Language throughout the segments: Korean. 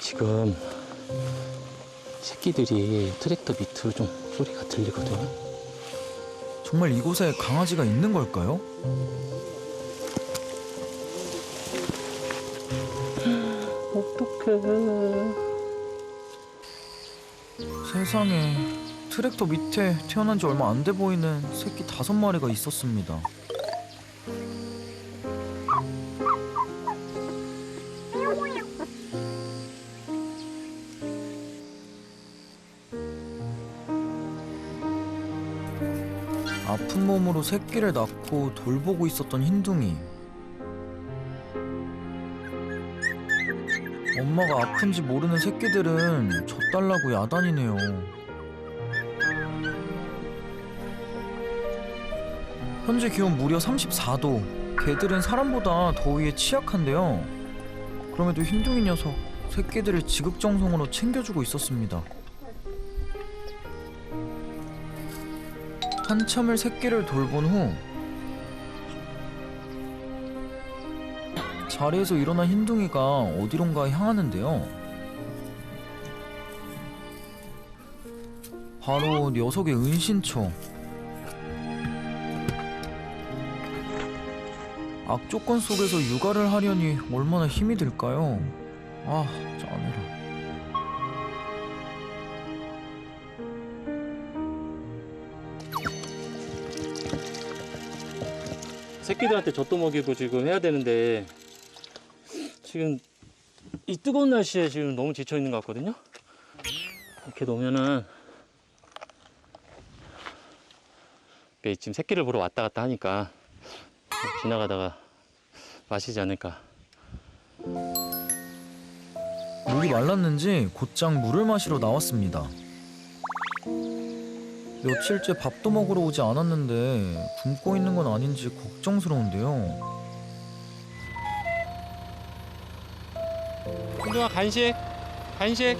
지금 새끼들이 트랙터 밑으로 좀 소리가 들리거든요. 정말 이곳에 강아지가 있는 걸까요? 어떡해. 세상에 트랙터 밑에 태어난 지 얼마 안 돼 보이는 새끼 다섯 마리가 있었습니다. 새끼를 낳고 돌보고 있었던 흰둥이. 엄마가 아픈지 모르는 새끼들은 젖달라고 야단이네요. 현재 기온 무려 34도. 개들은 사람보다 더위에 취약한데요. 그럼에도 흰둥이 녀석 새끼들을 지극정성으로 챙겨주고 있었습니다. 한참을 새끼를 돌본 후 자리에서 일어난 흰둥이가 어디론가 향하는데요. 바로 녀석의 은신처. 악조건 속에서 육아를 하려니 얼마나 힘이 들까요? 아, 짜내라. 새끼들한테 젖도 먹이고 지금 해야 되는데 지금 이 뜨거운 날씨에 지금 너무 지쳐 있는 것 같거든요. 이렇게 놓으면은 지금 새끼를 보러 왔다 갔다 하니까 지나가다가 마시지 않을까. 목이 말랐는지 곧장 물을 마시러 나왔습니다. 며칠째 밥도 먹으러 오지 않았는데 굶고 있는 건 아닌지 걱정스러운데요. hindu아 간식, 간식,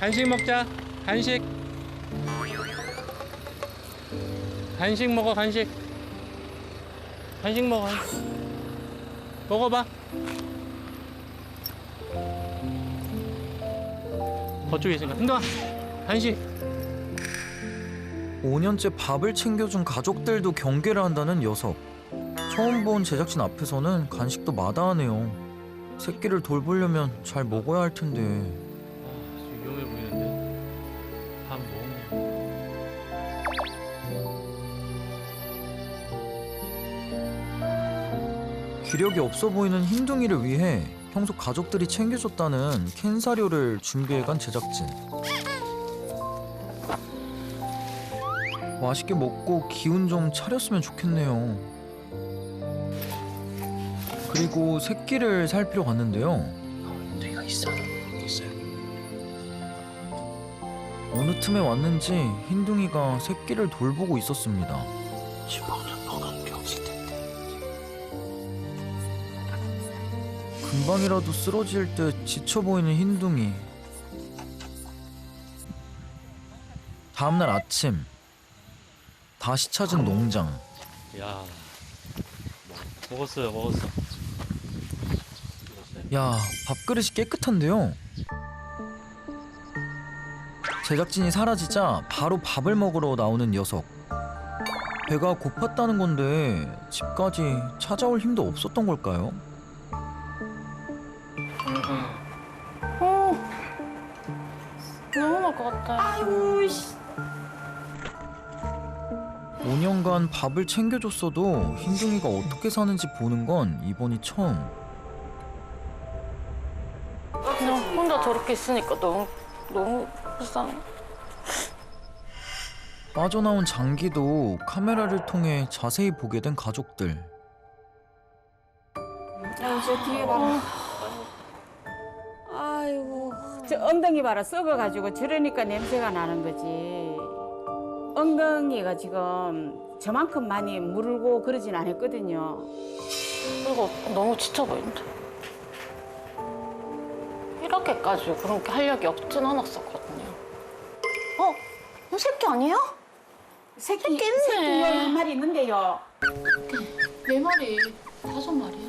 간식 먹자, 간식, 간식 먹어, 간식, 간식 먹어. 먹어봐. 저쪽에 있으니까 hindu아 간식. 5년째 밥을 챙겨준 가족들도 경계를 한다는 녀석. 처음 본 제작진 앞에서는 간식도 마다하네요. 새끼를 돌보려면 잘 먹어야 할 텐데. 아, 좀 위험해 보이는데. 밥 먹어. 기력이 없어 보이는 흰둥이를 위해 평소 가족들이 챙겨줬다는 캔 사료를 준비해간 제작진. 맛있게 먹고 기운 좀 차렸으면 좋겠네요. 그리고 새끼를 살피러 갔는데요. 내가 있어. 있어요. 어느 틈에 왔는지 흰둥이가 새끼를 돌보고 있었습니다. 집어는 먹은 게 없을 텐데. 금방이라도 쓰러질 듯 지쳐 보이는 흰둥이. 다음날 아침 다시 찾은 농장. 야. 먹었어요, 먹었어. 야 밥그릇이 깨끗한데요. 제작진이 사라지자 바로 밥을 먹으러 나오는 녀석. 배가 고팠다는 건데 집까지 찾아올 힘도 없었던 걸까요? 너무 먹을 것 같아. 아이고, 씨. 5년간 밥을 챙겨줬어도 흰둥이가 어떻게 사는지 보는 건 이번이 처음. 그냥 혼자 저렇게 있으니까 너무, 너무 불쌍해. 빠져나온 장기도 카메라를 통해 자세히 보게 된 가족들. 야, 저 뒤에 봐라. 아이고. 저 엉덩이 봐라, 썩어가지고 저러니까 냄새가 나는 거지. 엉덩이가 지금 저만큼 많이 물고 그러진 않았거든요. 그리고 너무 지쳐 보인다. 이렇게까지 그렇게 활력이 없진 않았었거든요. 어? 이 새끼 아니에요? 새끼, 새끼 있네. 새끼 한 마리 있는데요. 네 마리, 다섯 마리야.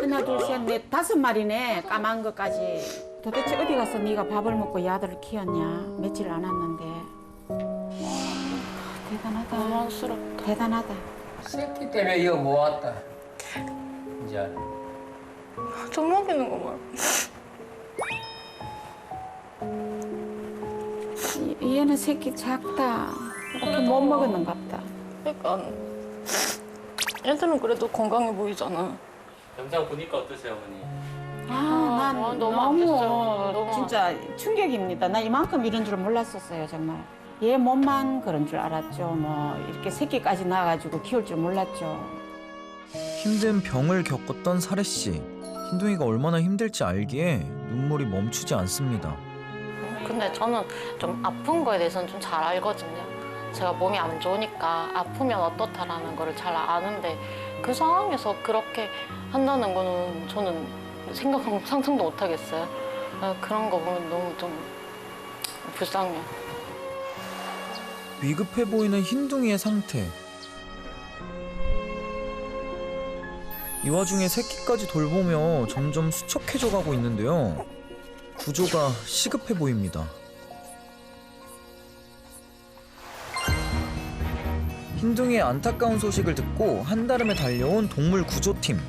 하나 둘 셋 넷 다섯 마리네 까만 것까지 도대체 어디 가서 네가 밥을 먹고 이 아들을 키웠냐 며칠 안 왔는데 와, 대단하다 당황스럽다. 대단하다 새끼 때문에 이거 모았다. 이제 좀 먹이는 거 봐. 이- 얘는 새끼 작다 이렇게 못 먹었는갑다 그러니까 애들은 그래도 건강해 보이잖아. 영상 보니까 어떠세요, 어머니? 아, 난 아, 너무 너무. 너무 진짜 충격입니다. 나 이만큼 이런 줄 몰랐었어요, 정말. 얘 몸만 그런 줄 알았죠. 뭐 이렇게 새끼까지 낳아가지고 키울 줄 몰랐죠. 힘든 병을 겪었던 사례 씨. 흰둥이가 얼마나 힘들지 알기에 눈물이 멈추지 않습니다. 근데 저는 좀 아픈 거에 대해서는 좀 잘 알거든요. 제가 몸이 안 좋으니까 아프면 어떻다라는 거를 잘 아는데 그 상황에서 그렇게 한다는 거는 저는 생각 상상도 못 하겠어요. 아, 그런 거 보면 너무 좀 불쌍해요. 위급해 보이는 흰둥이의 상태. 이 와중에 새끼까지 돌보며 점점 수척해져 가고 있는데요. 구조가 시급해 보입니다. 흰둥이의 안타까운 소식을 듣고 한달음에 달려온 동물 구조팀.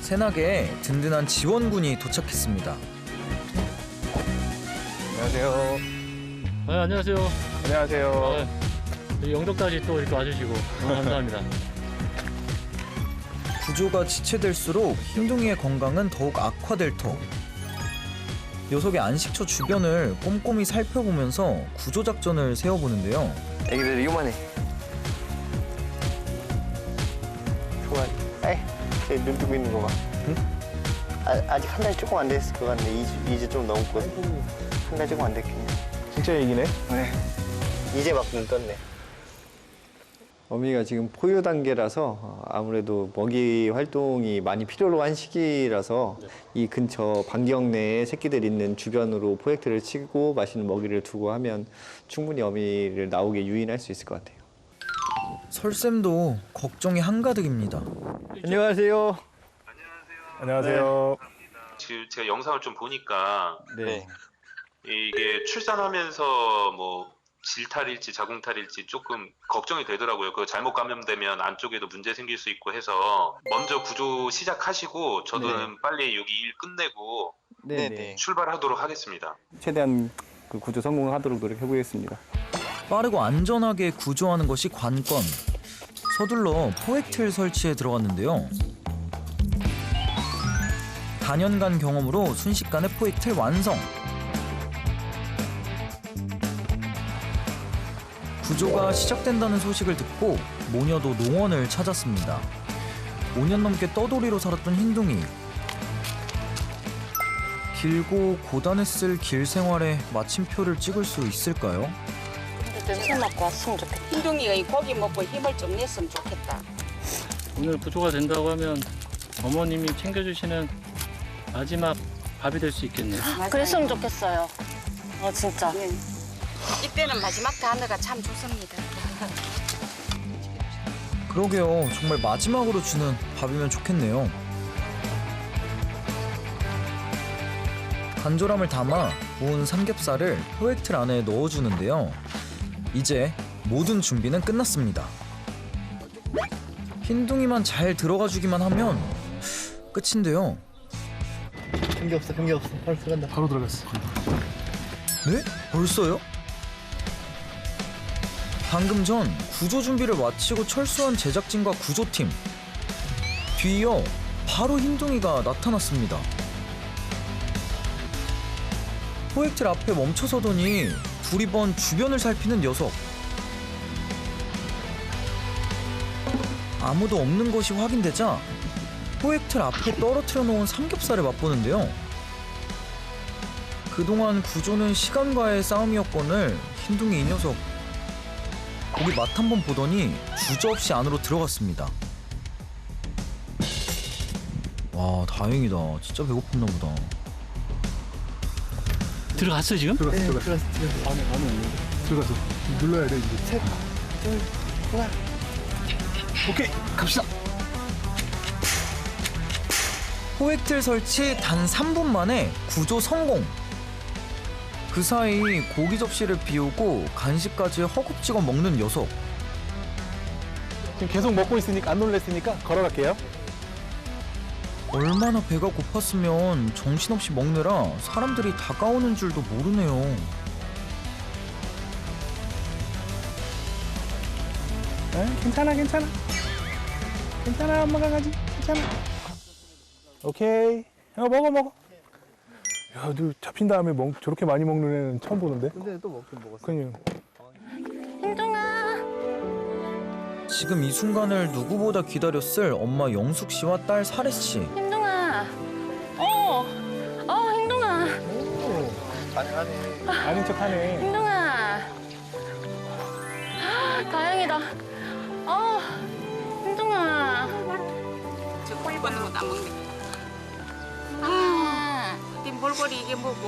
새나게에 든든한 지원군이 도착했습니다. 안녕하세요. 네, 안녕하세요. 안녕하세요. 네, 영덕까지 또 이렇게 와주시고 너무 감사합니다. 구조가 지체될수록 흰둥이의 건강은 더욱 악화될 터. 녀석의 안식처 주변을 꼼꼼히 살펴보면서 구조 작전을 세워보는데요. 애기들 이거만 해. 좋아. 에이, 쟤눈 뜨고 있는 거 봐. 아, 아직 한 달 조금 안 됐을 것 같은데 이제, 이제 좀 넘었거든. 한달 조금 안 됐겠네. 진짜 애기네. 네. 이제 막 눈 떴네. 어미가 지금 포유 단계라서 어, 아무래도 먹이 활동이 많이 필요로 한 시기라서 이 근처 반경 내에 새끼들 있는 주변으로 포획틀을 치고 맛있는 먹이를 두고 하면 충분히 어미를 나오게 유인할 수 있을 것 같아요. 설쌤도 걱정이 한가득입니다. 안녕하세요. 안녕하세요. 지금 제가 영상을 좀 보니까 네. 이게 출산하면서 뭐 질탈일지 자궁탈일지 조금 걱정이 되더라고요. 그 잘못 감염되면 안쪽에도 문제 생길 수 있고 해서 먼저 구조 시작하시고 저는 빨리 여기 일 끝내고 네. 네. 출발하도록 하겠습니다. 최대한 그 구조 성공하도록 노력해 보겠습니다. 빠르고 안전하게 구조하는 것이 관건. 서둘러 포획틀 설치에 들어갔는데요. 단연간 경험으로 순식간에 포획틀 완성. 구조가 시작된다는 소식을 듣고 모녀도 농원을 찾았습니다. 5년 넘게 떠돌이로 살았던 흰둥이. 길고 고단했을 길 생활에 마침표를 찍을 수 있을까요? 냄새 맡고 왔으면 좋겠다. 흰둥이가 이 고기 먹고 힘을 좀 냈으면 좋겠다. 오늘 구조가 된다고 하면 어머님이 챙겨주시는 마지막 밥이 될 수 있겠네요. 그랬으면 좋겠어요. 어 진짜. 네. 이때는 마지막 단어가 참 좋습니다. 그러게요. 정말 마지막으로 주는 밥이면 좋겠네요. 간절함을 담아 모은 삼겹살을 포획틀 안에 넣어주는데요. 이제 모든 준비는 끝났습니다. 흰둥이만 잘 들어가 주기만 하면 끝인데요. 경기 없어, 경기 없어. 바로 들어간다. 바로 들어갔어. 네? 벌써요? 방금 전 구조 준비를 마치고 철수한 제작진과 구조팀. 뒤이어 바로 흰둥이가 나타났습니다. 포획틀 앞에 멈춰서더니 두리번 주변을 살피는 녀석. 아무도 없는 것이 확인되자 포획틀 앞에 떨어뜨려 놓은 삼겹살을 맛보는데요. 그동안 구조는 시간과의 싸움이었건을 흰둥이 이 녀석 고기 맛 한번 보더니 주저없이 안으로 들어갔습니다. 와 다행이다. 진짜 배고팠나 보다. 들어갔어요 지금? 들어갔어, 들어갔어. 안에 안에 있는데. 들어가서 눌러야 돼 이제. 셋, 둘, 하나. 오케이, 갑시다. 포획틀 설치 단 3분 만에 구조 성공. 그 사이 고기 접시를 비우고 간식까지 허겁지겁 먹는 녀석. 지금 계속 먹고 있으니까 안 놀랬으니까 걸어갈게요. 얼마나 배가 고팠으면 정신없이 먹느라 사람들이 다가오는 줄도 모르네요. 에? 괜찮아, 괜찮아. 괜찮아, 엄마 강아지. 괜찮아. 오케이. 야, 먹어, 먹어. 야, 너 잡힌 다음에 먹, 저렇게 많이 먹는 애는 처음 보는데? 근데 또 먹긴 먹었어. 그냥. 행동아. 지금 이 순간을 누구보다 기다렸을 엄마 영숙 씨와 딸 사례 씨. 행동아. 어. 어, 행동아. 오, 가능하네. 아닌 척 하네. 행동아. 아, 다행이다. 어. 행동아. 저코 입었는 것도 안 먹네. 아. 네 몰골이 이게 뭐고?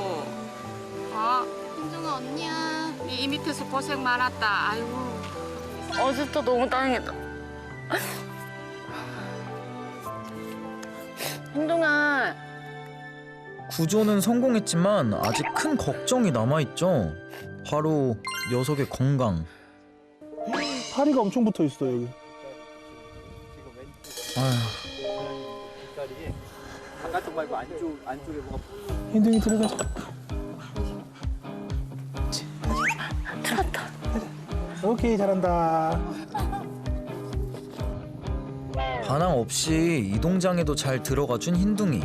어? 행동아 언니야. 이, 이 밑에서 고생 많았다. 아이고. 어, 진짜 너무 다행이다. 행동아. 구조는 성공했지만 아직 큰 걱정이 남아있죠. 바로 녀석의 건강. 파리가 엄청 붙어 있어, 여기. 아휴, 바깥쪽 말고 안쪽 안쪽에 뭐가 힌둥이 들어가자. 들었다. 오케이, 잘한다. 반항 없이 이동장에도 잘 들어가준 흰둥이.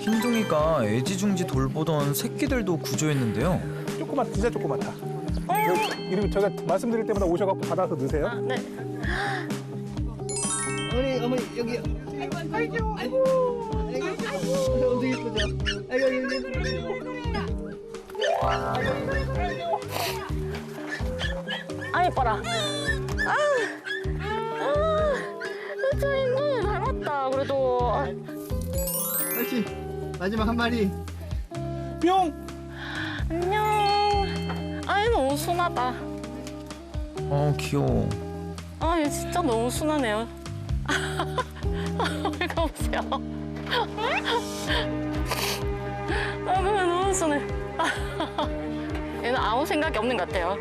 흰둥이가 애지중지 돌보던 새끼들도 구조했는데요. 조그맣, 진짜 조그맣다. 그리고 제가 말씀드릴 때마다 오셔갖고 받아서 넣으세요. 아, 네. 어머니, 어머니, 여기. 아이고, 아이고. 엄청 예쁘죠? 아이고, 아, 이뻐라. 아. 아. 진짜 행동이 닮았다. 그래도. 아, 옳지. 마지막 한 마리. 뿅! 안녕. 아이, 너무 순하다. 어 귀여워. 아, 얘 진짜 너무 순하네요. 왜 가보세요. 아, 그래, 너무 순해. 얘는 아무 생각이 없는 것 같아요.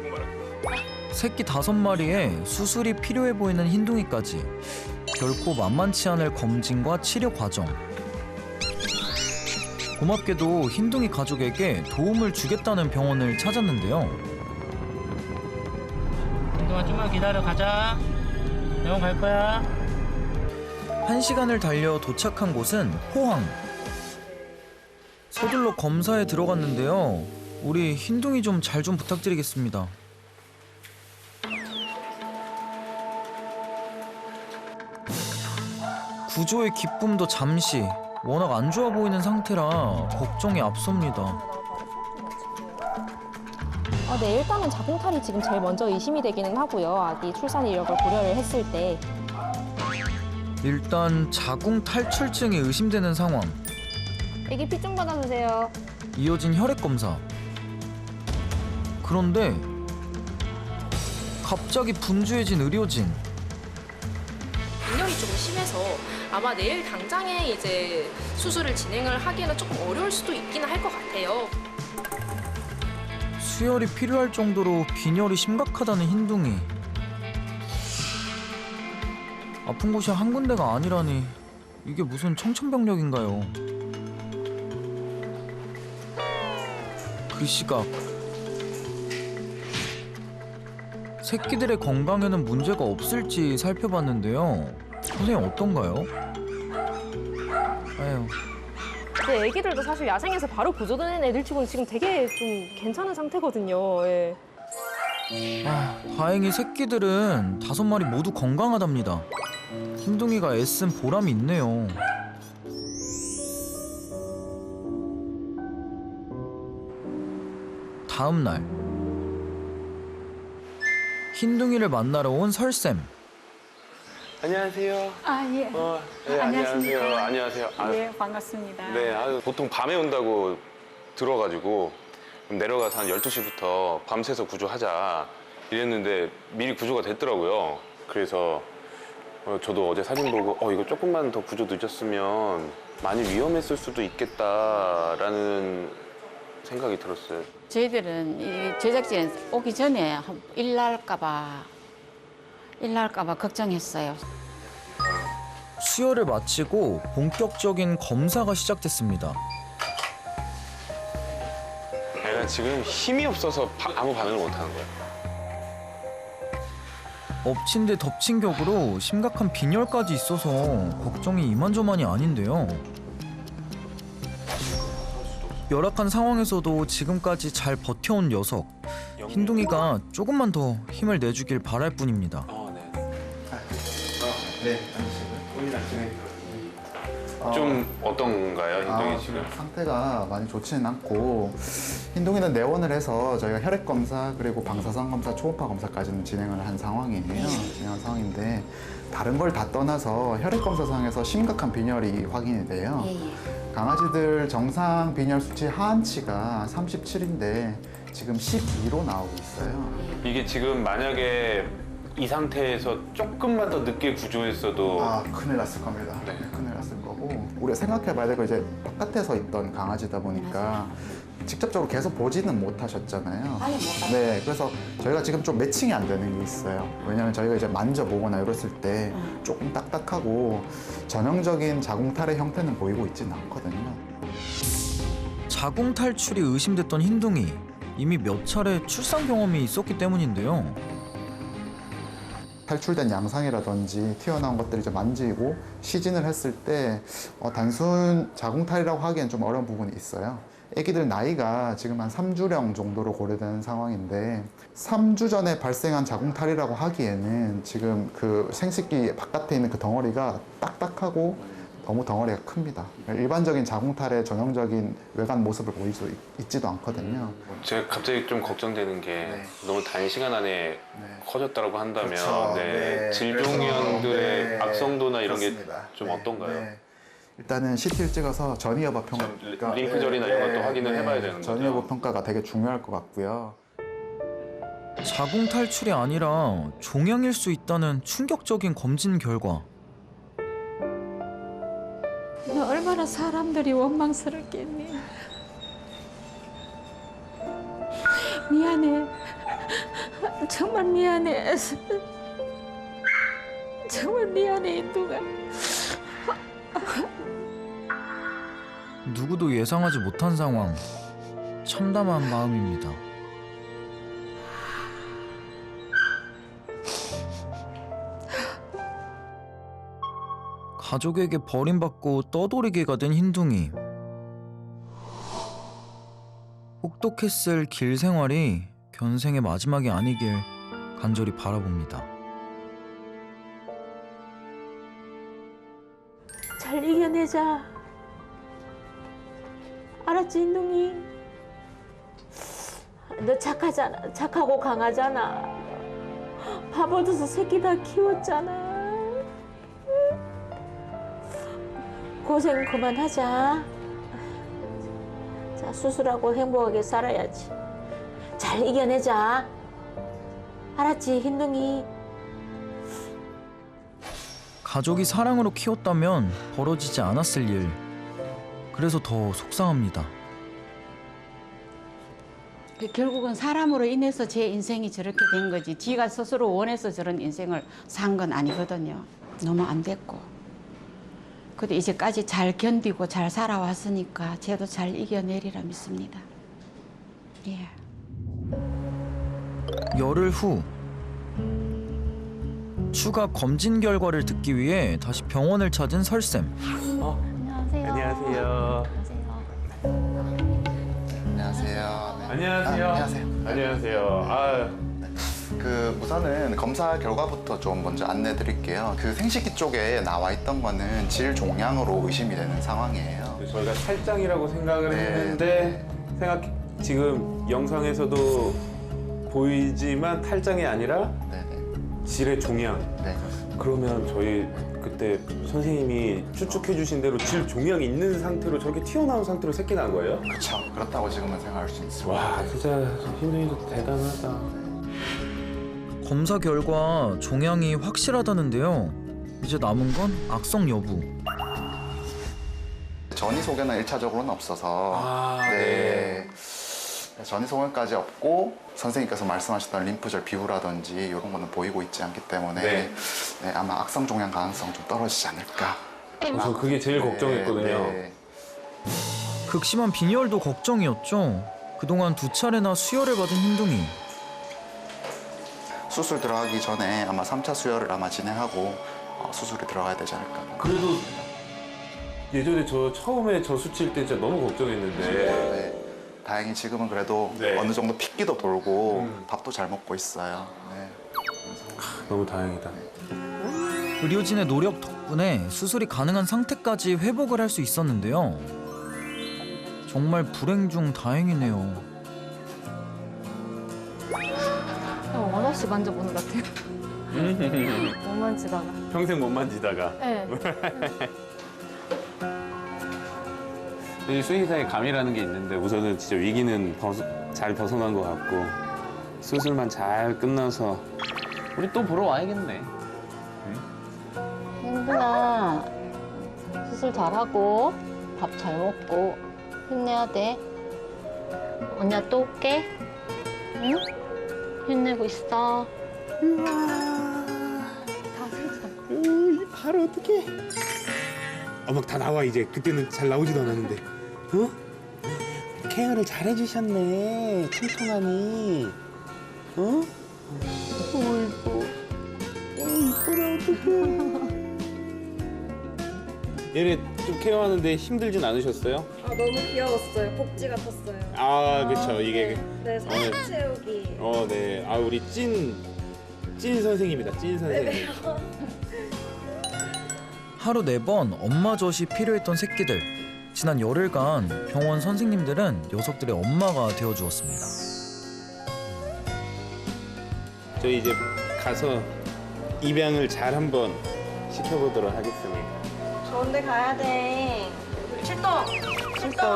새끼 다섯 마리에 수술이 필요해 보이는 흰둥이까지 결코 만만치 않을 검진과 치료 과정. 고맙게도 흰둥이 가족에게 도움을 주겠다는 병원을 찾았는데요. 행동아 좀만 기다려 가자. 병원 갈 거야. 한 시간을 달려 도착한 곳은 포항. 서둘러 검사에 들어갔는데요. 우리 흰둥이 좀 잘 좀 부탁드리겠습니다. 구조의 기쁨도 잠시 워낙 안 좋아 보이는 상태라 걱정이 앞섭니다. 어, 네, 일단은 자궁탈이 지금 제일 먼저 의심이 되기는 하고요. 아기 출산 이력을 고려를 했을 때. 일단 자궁 탈출증이 의심되는 상황. 아기 피 좀 받아주세요. 이어진 혈액 검사. 그런데 갑자기 분주해진 의료진. 병력이 조금 심해서 아마 내일 당장에 이제 수술을 진행을 하기에는 조금 어려울 수도 있기는 할 것 같아요. 수혈이 필요할 정도로 빈혈이 심각하다는 흰둥이. 아픈 곳이 한 군데가 아니라니 이게 무슨 청천벽력인가요? 그 시각 새끼들의 건강에는 문제가 없을지 살펴봤는데요. 선생님 어떤가요? 아유. 네, 아기들도 사실 야생에서 바로 구조된 애들 치고는 지금 되게 좀 괜찮은 상태거든요. 예. 아, 다행히 새끼들은 다섯 마리 모두 건강하답니다. 흰둥이가 애쓴 보람이 있네요. 다음 날 흰둥이를 만나러 온 설쌤. 안녕하세요. 아, 예. 어, 네, 안녕하십니까. 안녕하세요. 안녕하세요. 아, 예, 반갑습니다. 네, 아유, 보통 밤에 온다고 들어가지고 그럼 내려가서 한 12시부터 밤새서 구조하자 이랬는데 미리 구조가 됐더라고요. 그래서 어, 저도 어제 사진 보고 어 이거 조금만 더 구조 늦었으면 많이 위험했을 수도 있겠다라는 생각이 들었어요. 저희들은 이 제작진 오기 전에 한- 일 날까봐 일 날까봐 걱정했어요. 수혈을 마치고 본격적인 검사가 시작됐습니다. 애가 지금 힘이 없어서 바- 아무 반응을 못 하는 거야. 엎친 데 덮친 격으로 심각한 빈혈까지 있어서 걱정이 이만저만이 아닌데요. 열악한 상황에서도 지금까지 잘 버텨온 녀석. 흰둥이가 조금만 더 힘을 내주길 바랄 뿐입니다. 네. 좀 어떤가요, 흰둥이 아, 지금? 상태가 많이 좋지는 않고 흰둥이는 내원을 해서 저희가 혈액 검사 그리고 방사선 검사, 초음파 검사까지는 진행을 한 상황이에요. 진행한 상황인데 다른 걸 다 떠나서 혈액 검사상에서 심각한 빈혈이 확인이 돼요. 강아지들 정상 빈혈 수치 하한치가 37인데 지금 12로 나오고 있어요. 이게 지금 만약에 이 상태에서 조금만 더 늦게 구조했어도 아 큰일 났을 겁니다. 네. 큰일 우리가 생각해 봐야 될거 이제 바깥에서 있던 강아지다 보니까 직접적으로 계속 보지는 못하셨잖아요. 네, 그래서 저희가 지금 좀 매칭이 안 되는 게 있어요. 왜냐하면 저희가 이제 만져보거나 이랬을 때 조금 딱딱하고 전형적인 자궁탈의 형태는 보이고 있지는 않거든요. 자궁 탈출이 의심됐던 흰둥이. 이미 몇 차례 출산 경험이 있었기 때문인데요. 탈출된 양상이라든지 튀어나온 것들을 이제 만지고 시진을 했을 때 어, 단순 자궁탈이라고 하기엔 좀 어려운 부분이 있어요. 아기들 나이가 지금 한 3주령 정도로 고려되는 상황인데 3주 전에 발생한 자궁탈이라고 하기에는 지금 그 생식기 바깥에 있는 그 덩어리가 딱딱하고 너무 덩어리가 큽니다. 일반적인 자궁탈의 전형적인 외관 모습을 보일 수 있- 있지도 않거든요. 제가 갑자기 좀 걱정되는 게 너무 단 시간 안에 커졌다고 한다면 그렇죠. 네, 네. 질병형들의 네. 악성도나 이런 그렇습니다. 게좀 네. 어떤가요? 네. 일단은 CT를 찍어서 전이여부 평가 링크절이나 이런 것도 확인을 해봐야 되는 거죠? 전이여부 평가가 되게 중요할 것 같고요. 자궁 탈출이 아니라 종양일 수 있다는 충격적인 검진 결과. 얼마나 사람들이 원망스럽겠니? 미안해. 정말 미안해. 정말 미안해, 인두가. 누구도 예상하지 못한 상황. 참담한 마음입니다. 가족에게 버림받고 떠돌이개가 된 흰둥이. 혹독했을 길 생활이 견생의 마지막이 아니길 간절히 바라봅니다. 잘 이겨내자. 알았지, 인둥이? 너 착하잖아. 착하고 강하잖아. 밥 얻어서 새끼 다 키웠잖아. 고생 그만하자. 자, 수술하고 행복하게 살아야지. 잘 이겨내자. 알았지, 흰둥이? 가족이 사랑으로 키웠다면 벌어지지 않았을 일. 그래서 더 속상합니다. 그 결국은 사람으로 인해서 제 인생이 저렇게 된 거지. 지가 스스로 원해서 저런 인생을 산 건 아니거든요. 너무 안 됐고. 근데 이제까지 잘 견디고 잘 살아왔으니까 쟤도 잘 이겨내리라 믿습니다. 예. 열흘 후 추가 검진 결과를 듣기 위해 다시 병원을 찾은 설쌤. 안녕하세요. 안녕하세요. 안녕하세요. 네. 안녕하세요. 아, 안녕하세요. 안녕하세요. 아, 그 우선은 검사 결과부터 좀 먼저 안내 드릴게요. 그 생식기 쪽에 나와 있던 거는 질 종양으로 의심이 되는 상황이에요. 저희가 탈장이라고 생각을 네. 했는데 생각 지금 영상에서도 보이지만 탈장이 아니라 질의 종양. 네. 그러면 저희 그때 선생님이 추측해 주신 대로 질 종양이 있는 상태로 저렇게 튀어나온 상태로 새끼 난 거예요? 그렇죠. 그렇다고 지금은 생각할 수 있습니다. 와, 진짜 흰둥이도 대단하다. 검사 결과 종양이 확실하다는데요. 이제 남은 건 악성 여부. 전이 소견은 1차적으로는 없어서 아, 네. 전이 소견까지 없고 선생님께서 말씀하셨던 림프절 비후라든지 이런 거는 보이고 있지 않기 때문에 네. 네, 아마 악성 종양 가능성 좀 떨어지지 않을까. 저 그게 제일 네, 걱정했거든요. 네. 극심한 빈혈도 걱정이었죠. 그동안 두 차례나 수혈을 받은 흰둥이. 수술 들어가기 전에 아마 3차 수혈을 아마 진행하고 어, 수술이 들어가야 되지 않을까. 그래도 예전에 저 처음에 저 수치일 때 진짜 너무 걱정했는데 네. 다행히 지금은 그래도 네. 어느 정도 핏기도 돌고 음. 밥도 잘 먹고 있어요. 네. 너무 다행이다. 의료진의 노력 덕분에 수술이 가능한 상태까지 회복을 할 수 있었는데요. 정말 불행 중 다행이네요. 어, 원 없이 만져보는 것 같아요. 못 만지다가. 평생 못 만지다가 네. 이 수의사의 감이라는 게 있는데 우선은 진짜 위기는 벗어- 잘 벗어난 것 같고 수술만 잘 끝나서 우리 또 보러 와야겠네. 힘들어. 수술 잘하고 밥 잘 먹고 힘내야 돼. 언니야 또 올게. 응? 힘내고 있어. 바로 어떡해. 어막 다 나와 이제. 그때는 잘 나오지도 않았는데. 어? 케어를 잘 해주셨네. 통통하니. 어? 어이구. 어이구라 어떡해. 얘네 좀 케어하는데 힘들진 않으셨어요? 아, 너무 귀여웠어요. 복지 같았어요. 아 그쵸 이게. 네, 살짝 채우기. 어 네. 아 우리 찐. 찐 선생님이다. 찐 선생님. 하루 네 번 엄마 젖이 필요했던 새끼들. 지난 열흘간 병원 선생님들은 녀석들의 엄마가 되어 주었습니다. 저희 이제 가서 입양을 잘 한번 시켜보도록 하겠습니다. 좋은데 가야 돼. 출동! 출동!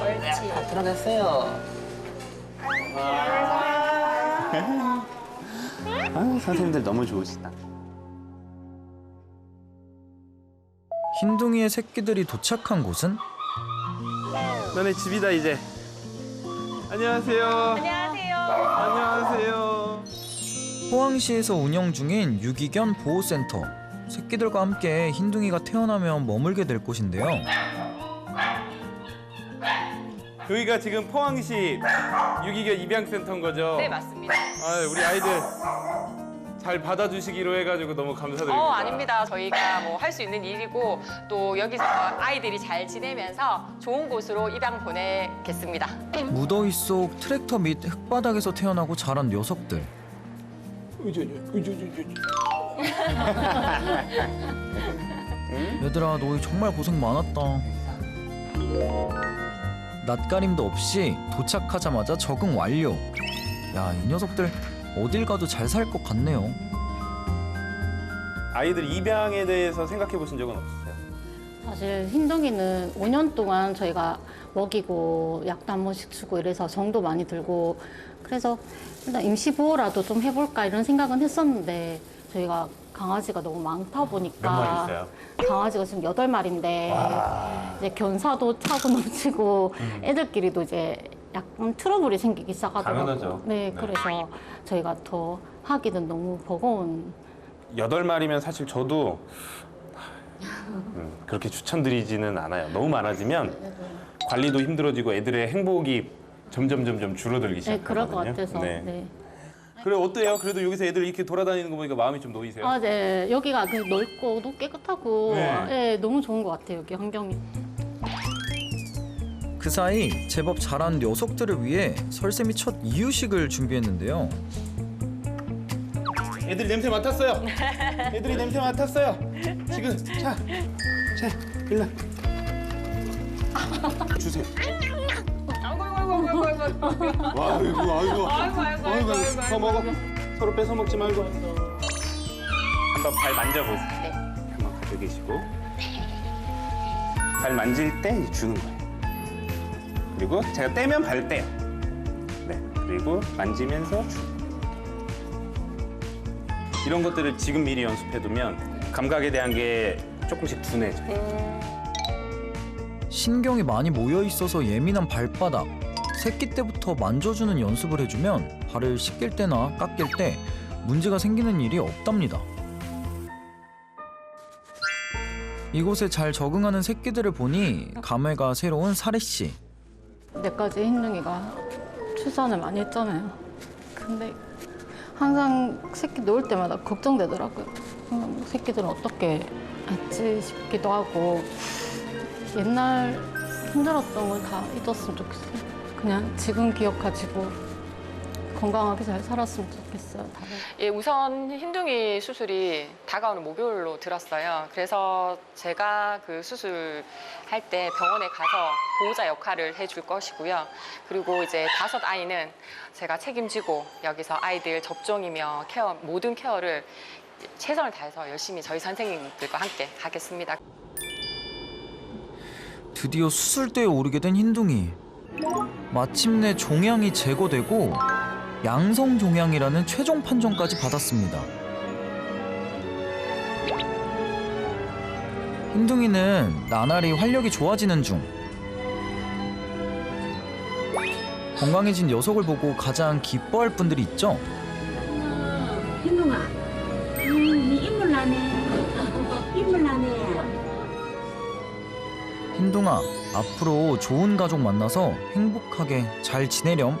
옳지. 다 들어갔어요. 아, 선생님들 너무 좋으시다. 흰둥이의 새끼들이 도착한 곳은 너네 집이다 이제. 안녕하세요. 안녕하세요. 안녕하세요. 포항시에서 운영 중인 유기견 보호센터. 새끼들과 함께 흰둥이가 태어나면 머물게 될 곳인데요. 여기가 지금 포항시 유기견 입양센터인 거죠? 네 맞습니다. 아, 우리 아이들 잘 받아주시기로 해가지고 너무 감사드립니다. 어 아닙니다. 저희가 뭐 할 수 있는 일이고 또 여기서 아이들이 잘 지내면서 좋은 곳으로 입양 보내겠습니다. 무더위 속 트랙터 및 흙바닥에서 태어나고 자란 녀석들. 얘들아 너희 정말 고생 많았다. 낯가림도 없이 도착하자마자 적응 완료. 야 이 녀석들 어딜 가도 잘 살 것 같네요. 아이들 입양에 대해서 생각해 보신 적은 없으세요? 사실 흰둥이는 5년 동안 저희가 먹이고 약도 한 번씩 주고 이래서 정도 많이 들고 그래서 일단 임시 보호라도 좀 해볼까 이런 생각은 했었는데 저희가 강아지가 너무 많다 보니까 몇 마리 있어요? 강아지가 지금 여덟 마리인데 이제 견사도 차고 넘치고 음. 애들끼리도 이제 약간 트러블이 생기기 시작하더라고요. 당연하죠. 네, 네. 그래서 저희가 더 하기는 너무 버거운 여덟 마리면 사실 저도 음, 그렇게 추천드리지는 않아요. 너무 많아지면 관리도 힘들어지고 애들의 행복이 점점 점점 줄어들기 네, 시작하거든요. 그럴 것 같아서. 네. 네. 그래 어때요? 그래도 여기서 애들 이렇게 돌아다니는 거 보니까 마음이 좀 놓이세요? 아, 네. 여기가 그 넓고 또 깨끗하고 네. 네, 너무 좋은 것 같아요. 여기 환경이. 그 사이 제법 자란 녀석들을 위해 설쌤이 첫 이유식을 준비했는데요. 애들 냄새 맡았어요. 애들이 냄새 맡았어요. 지금 자, 자, 일로. 주세요. 와, 아이고, 아이고, 아이고, 아이고, 아이고, 아이고, 더 먹어. 서로 뺏어 먹지 말고. 한번 발 만져보세요. 네. 한번 가져 계시고. 발 만질 때 주는 거예요. 그리고 제가 떼면 발 떼요. 네, 그리고 만지면서 주. 이런 것들을 지금 미리 연습해두면 감각에 대한 게 조금씩 둔해져. 신경이 많이 모여 있어서 예민한 발바닥. 새끼 때부터 만져주는 연습을 해주면 발을 씻길 때나 깎일 때 문제가 생기는 일이 없답니다. 이곳에 잘 적응하는 새끼들을 보니 감회가 새로운 사례 씨. 내까지 흰둥이가 출산을 많이 했잖아요. 근데 항상 새끼 놓을 때마다 걱정되더라고요. 음, 새끼들은 어떻게 했지 싶기도 하고 옛날 힘들었던 걸 다 잊었으면 좋겠어요. 그냥 지금 기억 가지고 건강하게 잘 살았으면 좋겠어요. 다들. 예, 우선 흰둥이 수술이 다가오는 목요일로 들었어요. 그래서 제가 그 수술할 때 병원에 가서 보호자 역할을 해줄 것이고요. 그리고 이제 다섯 아이는 제가 책임지고 여기서 아이들 접종이며 케어, 모든 케어를 최선을 다해서 열심히 저희 선생님들과 함께 하겠습니다. 드디어 수술대에 오르게 된 흰둥이. 마침내 종양이 제거되고 양성 종양이라는 최종 판정까지 받았습니다. 흰둥이는 나날이 활력이 좋아지는 중. 건강해진 녀석을 보고 가장 기뻐할 분들이 있죠. 흰둥아, 음, 니 인물 나네. 인물 나네. 흰둥아, 앞으로 좋은 가족 만나서 행복하게 잘 지내렴.